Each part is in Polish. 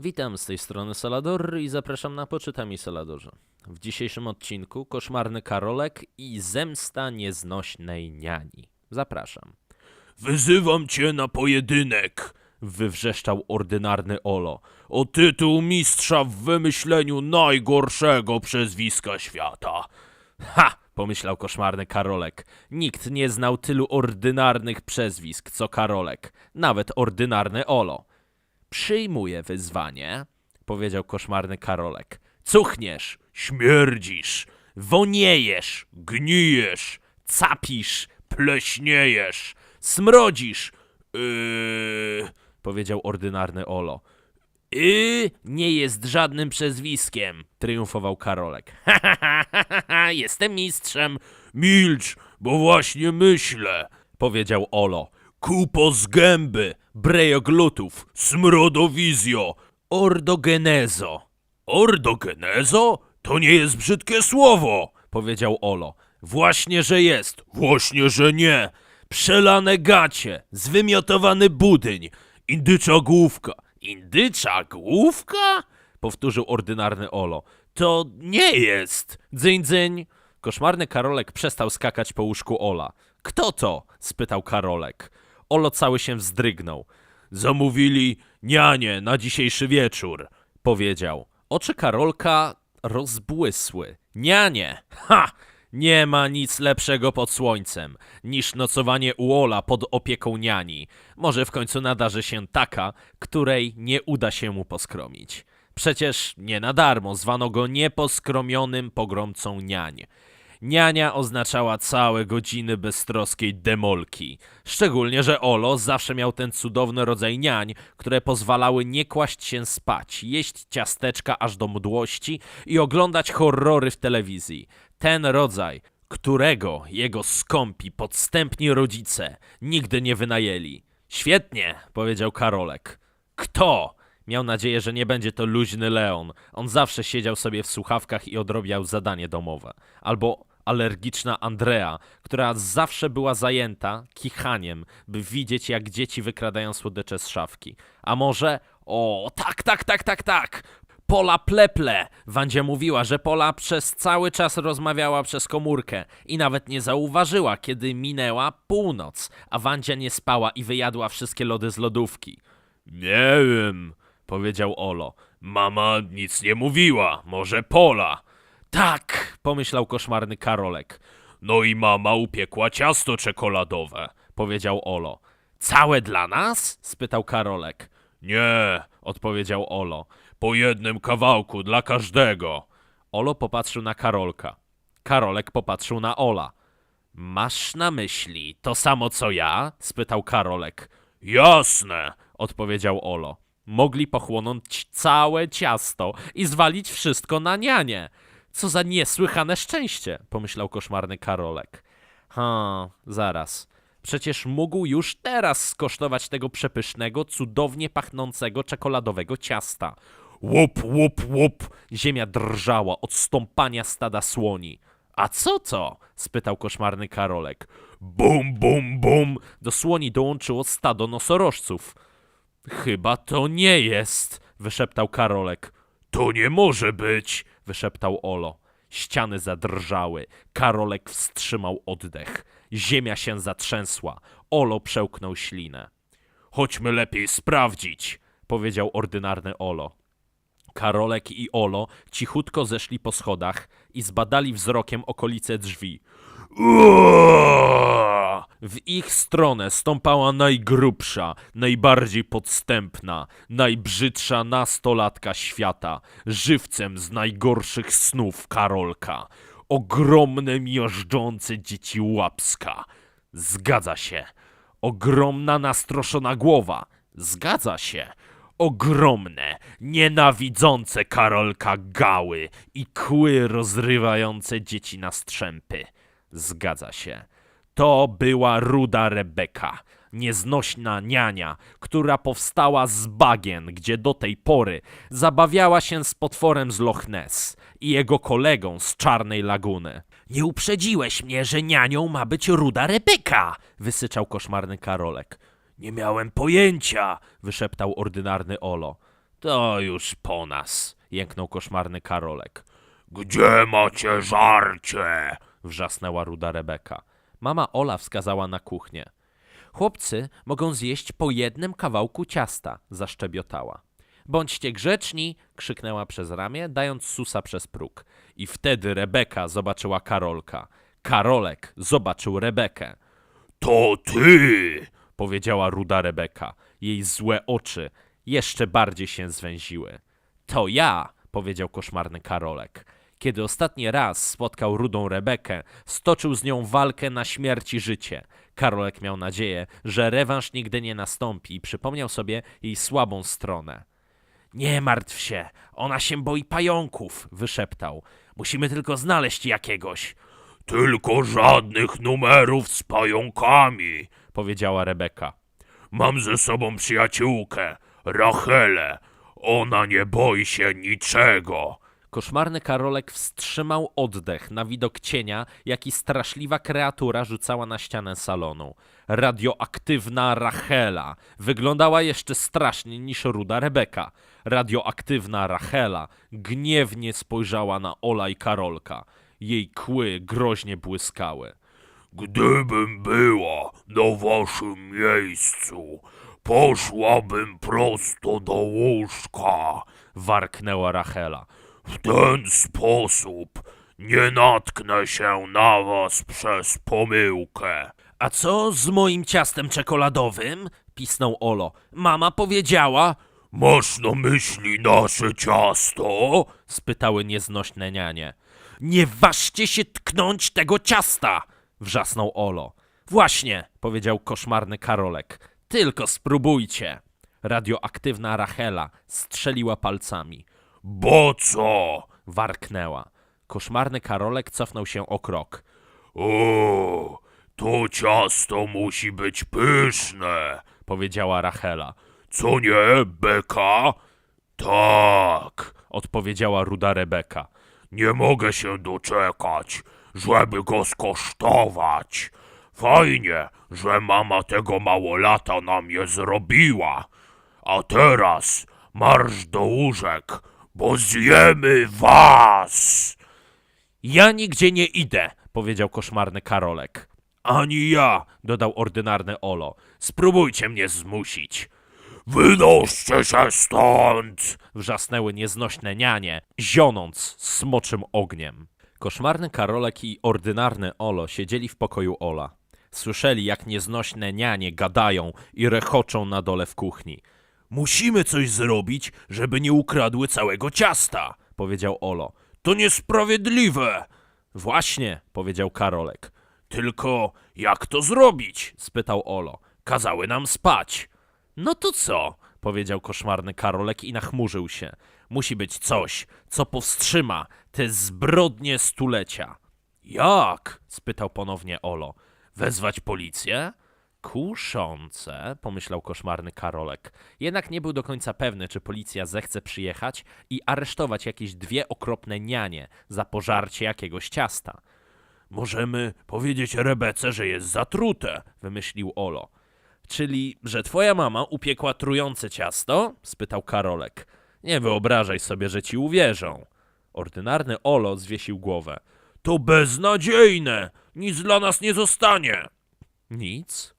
Witam z tej strony Salador i zapraszam na Poczytami Saladorze. W dzisiejszym odcinku koszmarny Karolek i zemsta nieznośnej niani. Zapraszam. Wyzywam cię na pojedynek, Wywrzeszczał ordynarny Olo. o tytuł mistrza w wymyśleniu najgorszego przezwiska świata. Ha! Pomyślał koszmarny Karolek. Nikt nie znał tylu ordynarnych przezwisk co Karolek. Nawet ordynarny Olo. Przyjmuję wyzwanie, powiedział koszmarny Karolek. Cuchniesz, Śmierdzisz, woniejesz, gnijesz, capisz, pleśniejesz, smrodzisz, yy... powiedział ordynarny Olo. Y nie jest żadnym przezwiskiem, triumfował Karolek. Ha, ha, ha, ha, jestem mistrzem, Milcz, bo właśnie myślę. powiedział Olo. Kupo z gęby, Brejoglutów, smrodowizjo, ordogenezo, ordogenezo? To nie jest brzydkie słowo. powiedział Olo. Właśnie, że jest. Właśnie, że nie. Przelane gacie, zwymiotowany budyń, Indycza główka. indycza główka? Powtórzył ordynarny Olo. To nie jest. Dzyń, dzyń. Koszmarny Karolek przestał skakać po łóżku Ola. Kto to? spytał Karolek. Olo cały się wzdrygnął. Zamówili nianie na dzisiejszy wieczór. Powiedział. Oczy Karolka rozbłysły. Nianie! Ha! Nie ma nic lepszego pod słońcem niż nocowanie u Ola pod opieką niani. Może w końcu nadarzy się taka, której nie uda się mu poskromić. Przecież nie na darmo zwano go nieposkromionym pogromcą niań. Niania oznaczała całe godziny beztroskiej demolki. Szczególnie, że Olo zawsze miał ten cudowny rodzaj niań, które pozwalały nie kłaść się spać, jeść ciasteczka aż do mdłości i oglądać horrory w telewizji. Ten rodzaj, którego jego skąpi, podstępni rodzice nigdy nie wynajęli. Świetnie, powiedział Karolek. Kto? Miał nadzieję, że nie będzie to luźny Leon. On zawsze siedział sobie w słuchawkach i odrobiał zadanie domowe. Albo alergiczna Andrea, która zawsze była zajęta kichaniem, by widzieć, jak dzieci wykradają słodycze z szafki. A może... O, tak, tak, tak, tak, tak! Pola pleple! Wandzia mówiła, że Pola przez cały czas rozmawiała przez komórkę i nawet nie zauważyła, kiedy minęła północ, a Wandzia nie spała i wyjadła wszystkie lody z lodówki. Nie wiem, Powiedział Olo. mama nic nie mówiła, może Pola. Tak, pomyślał koszmarny Karolek. No i mama upiekła ciasto czekoladowe. Powiedział Olo. Całe dla nas? spytał Karolek. Nie, Odpowiedział Olo. po jednym kawałku dla każdego. Olo popatrzył na Karolka. Karolek popatrzył na Ola. Masz na myśli to samo co ja? spytał Karolek. Jasne, Odpowiedział Olo. Mogli pochłonąć całe ciasto i zwalić wszystko na nianie. Co za niesłychane szczęście, pomyślał koszmarny Karolek. Ha, zaraz. Przecież mógł już teraz skosztować tego przepysznego, cudownie pachnącego czekoladowego ciasta. łup, łup, łup. Ziemia drżała od stąpania stada słoni. A co to? spytał koszmarny Karolek. Bum, bum, bum. Do słoni dołączyło stado nosorożców. Chyba to nie jest, wyszeptał Karolek. To nie może być. Wyszeptał Olo. Ściany zadrżały. Karolek wstrzymał oddech. Ziemia się zatrzęsła. Olo przełknął ślinę. Chodźmy lepiej sprawdzić. Powiedział ordynarny Olo. Karolek i Olo cichutko zeszli po schodach i zbadali wzrokiem okolice drzwi. W ich stronę stąpała najgrubsza, najbardziej podstępna, najbrzydsza nastolatka świata, żywcem z najgorszych snów Karolka. Ogromne, miażdżące dzieci łapska. Zgadza się. Ogromna, nastroszona głowa. Zgadza się. Ogromne, nienawidzące Karolka gały i kły rozrywające dzieci na strzępy. Zgadza się. To była ruda Rebeka, nieznośna niania, która powstała z bagien, gdzie do tej pory zabawiała się z potworem z Loch Ness i jego kolegą z Czarnej Laguny. Nie uprzedziłeś mnie, że nianią ma być ruda Rebeka, wysyczał koszmarny Karolek. Nie miałem pojęcia, wyszeptał ordynarny Olo. To już po nas, jęknął koszmarny Karolek. Gdzie macie żarcie? Wrzasnęła ruda Rebeka. Mama Ola wskazała na kuchnię. Chłopcy mogą zjeść po jednym kawałku ciasta, zaszczebiotała. Bądźcie grzeczni, krzyknęła przez ramię, dając susa przez próg. I wtedy Rebeka zobaczyła Karolka. Karolek zobaczył Rebekę. To ty! powiedziała ruda Rebeka. Jej złe oczy jeszcze bardziej się zwęziły. To ja, powiedział koszmarny Karolek. Kiedy ostatni raz spotkał rudą Rebekę, stoczył z nią walkę na śmierć i życie. Karolek miał nadzieję, że rewanż nigdy nie nastąpi i przypomniał sobie jej słabą stronę. Nie martw się, ona się boi pająków, wyszeptał. Musimy tylko znaleźć jakiegoś, Tylko żadnych numerów z pająkami. powiedziała Rebeka. Mam ze sobą przyjaciółkę, Rachelę. Ona nie boi się niczego. Koszmarny Karolek wstrzymał oddech na widok cienia, jaki straszliwa kreatura rzucała na ścianę salonu. Radioaktywna Rachela wyglądała jeszcze straszniej niż ruda Rebeka. Radioaktywna Rachela gniewnie spojrzała na Ola i Karolka. Jej kły groźnie błyskały. Gdybym była na waszym miejscu, poszłabym prosto do łóżka. Warknęła Rachela. W ten sposób nie natknę się na was przez pomyłkę. A co z moim ciastem czekoladowym? pisnął Olo. Mama powiedziała. Masz na myśli nasze ciasto? spytały nieznośne nianie. Nie ważcie się tknąć tego ciasta! wrzasnął Olo. Właśnie, powiedział koszmarny Karolek. Tylko spróbujcie. Radioaktywna Rachela strzeliła palcami. Bo co? Warknęła. Koszmarny Karolek cofnął się o krok. O, to ciasto musi być pyszne. Powiedziała Rachela. Co nie, Beka? Tak. Odpowiedziała ruda Rebeka. Nie mogę się doczekać, żeby go skosztować. Fajnie, że mama tego małolata na mnie zrobiła. A teraz marsz do łóżek, bo zjemy was. Ja nigdzie nie idę, powiedział koszmarny Karolek. Ani ja, Dodał ordynarny Olo. Spróbujcie mnie zmusić. wynoście się stąd. wrzasnęły nieznośne nianie, zionąc smoczym ogniem. Koszmarny Karolek i ordynarny Olo siedzieli w pokoju Ola. Słyszeli, jak nieznośne nianie gadają i rechoczą na dole w kuchni. Musimy coś zrobić, żeby nie ukradły całego ciasta, Powiedział Olo. To niesprawiedliwe. Właśnie, powiedział Karolek. Tylko jak to zrobić? Spytał Olo. Kazały nam spać. No to co? Powiedział koszmarny Karolek i nachmurzył się. Musi być coś, co powstrzyma te zbrodnie stulecia. Jak? spytał ponownie Olo. Wezwać policję? Kuszące, pomyślał koszmarny Karolek. Jednak nie był do końca pewny, czy policja zechce przyjechać i aresztować jakieś dwie okropne nianie za pożarcie jakiegoś ciasta. Możemy powiedzieć Rebece, że jest zatrute. Wymyślił Olo. Czyli, że twoja mama upiekła trujące ciasto? spytał Karolek. Nie wyobrażaj sobie, że ci uwierzą. Ordynarny Olo zwiesił głowę. To beznadziejne. Nic dla nas nie zostanie. Nic?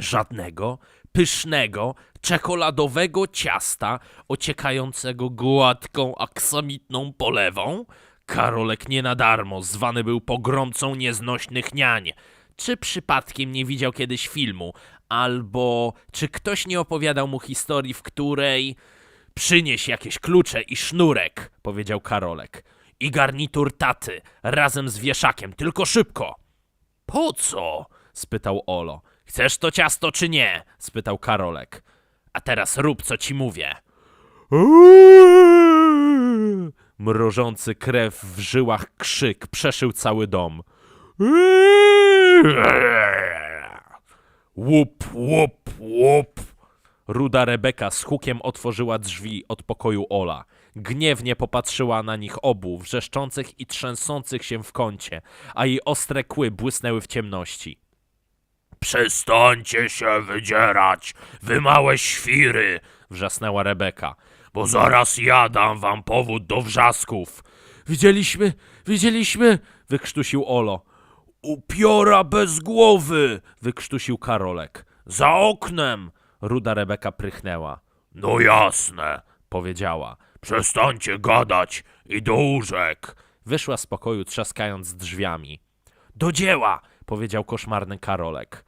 Żadnego pysznego, czekoladowego ciasta ociekającego gładką, aksamitną polewą? Karolek nie na darmo zwany był pogromcą nieznośnych niań. Czy przypadkiem nie widział kiedyś filmu? Albo czy ktoś nie opowiadał mu historii, w której... Przynieś jakieś klucze i sznurek, powiedział Karolek. I garnitur taty, razem z wieszakiem, tylko szybko. Po co? spytał Olo. Chcesz to ciasto czy nie? spytał Karolek. A teraz rób co ci mówię. Mrożący krew w żyłach krzyk przeszył cały dom. Łup, łup, łup. Ruda Rebeka z hukiem otworzyła drzwi od pokoju Ola. Gniewnie popatrzyła na nich obu, wrzeszczących i trzęsących się w kącie, a jej ostre kły błysnęły w ciemności. Przestańcie się wydzierać, wy małe świry. Wrzasnęła Rebeka. bo zaraz ja dam wam powód do wrzasków. Widzieliśmy, widzieliśmy, wykrztusił Olo. Upiora bez głowy! Wykrztusił Karolek. Za oknem! Ruda Rebeka prychnęła. No jasne. Powiedziała. Przestańcie gadać i do łóżek. Wyszła z pokoju trzaskając drzwiami. Do dzieła! powiedział koszmarny Karolek.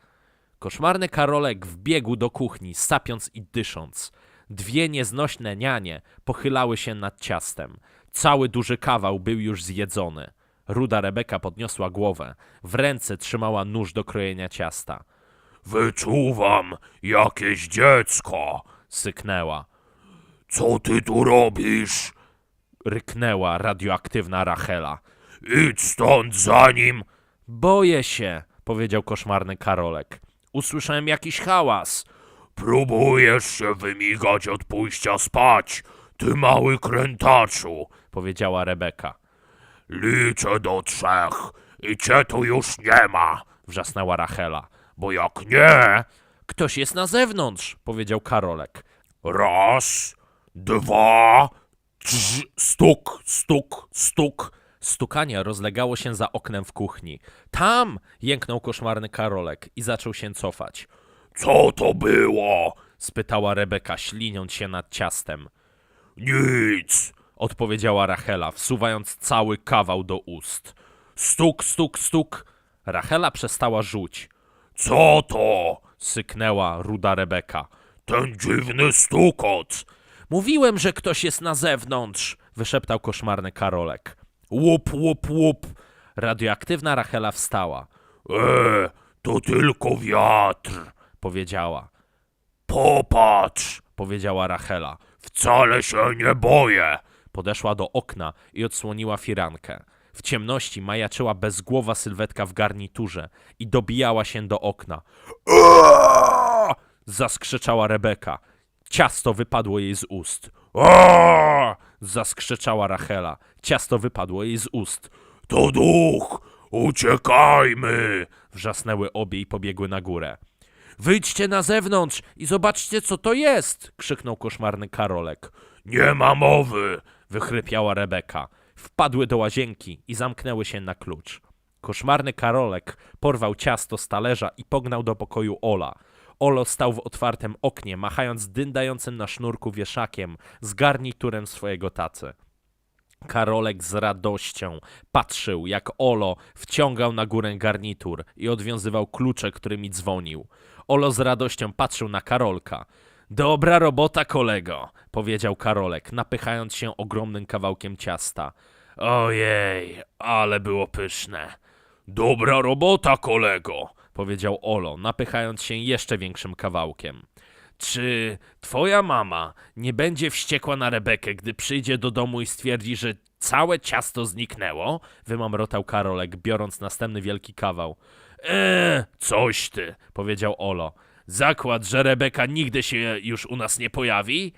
Koszmarny Karolek wbiegł do kuchni, sapiąc i dysząc. Dwie nieznośne nianie pochylały się nad ciastem. Cały duży kawał był już zjedzony. Ruda Rebeka podniosła głowę. W ręce trzymała nóż do krojenia ciasta. Wyczuwam jakieś dziecko. Syknęła. Co ty tu robisz? Ryknęła radioaktywna Rachela. Idź stąd zanim... Boję się, powiedział koszmarny Karolek. Usłyszałem jakiś hałas. Próbujesz się wymigać od pójścia spać, ty mały krętaczu. powiedziała Rebeka. Liczę do trzech i cię tu już nie ma, Wrzasnęła Rachela. bo jak nie, Ktoś jest na zewnątrz, powiedział Karolek. raz, dwa, trz, stuk, stuk, stuk. Stukanie rozlegało się za oknem w kuchni. Tam! jęknął koszmarny Karolek i zaczął się cofać. Co to było? Spytała Rebeka, śliniąc się nad ciastem. Nic. Odpowiedziała Rachela, wsuwając cały kawał do ust. Stuk, stuk, stuk. Rachela przestała rzuć. Co to? Syknęła ruda Rebeka. Ten dziwny stukot. Mówiłem, że ktoś jest na zewnątrz, wyszeptał koszmarny Karolek. Łup, łup, łup. Radioaktywna Rachela wstała. E, to tylko wiatr. Powiedziała. Popatrz, Powiedziała Rachela. wcale się nie boję. Podeszła do okna i odsłoniła firankę. W ciemności majaczyła bezgłowa sylwetka w garniturze i dobijała się do okna. Eee! Zaskrzeczała Rebeka. Ciasto wypadło jej z ust. Eee! Zaskrzeczała Rachela. Ciasto wypadło jej z ust. To duch! Uciekajmy! Wrzasnęły obie i pobiegły na górę. Wyjdźcie na zewnątrz i zobaczcie, co to jest! krzyknął koszmarny Karolek. Nie ma mowy! Wychrypiała Rebeka. Wpadły do łazienki i zamknęły się na klucz. Koszmarny Karolek porwał ciasto z talerza i pognał do pokoju Ola. Olo stał w otwartym oknie, machając dyndającym na sznurku wieszakiem z garniturem swojego tacy. Karolek z radością patrzył, jak Olo wciągał na górę garnitur i odwiązywał klucze, którymi dzwonił. Olo z radością patrzył na Karolka. Dobra robota, kolego, powiedział Karolek, napychając się ogromnym kawałkiem ciasta. Ojej, ale było pyszne. Dobra robota, kolego! Powiedział Olo, napychając się jeszcze większym kawałkiem. Czy twoja mama nie będzie wściekła na Rebekę, gdy przyjdzie do domu i stwierdzi, że całe ciasto zniknęło? Wymamrotał Karolek, biorąc następny wielki kawał. Eee, coś ty, powiedział Olo. Zakład, że Rebeka nigdy się już u nas nie pojawi?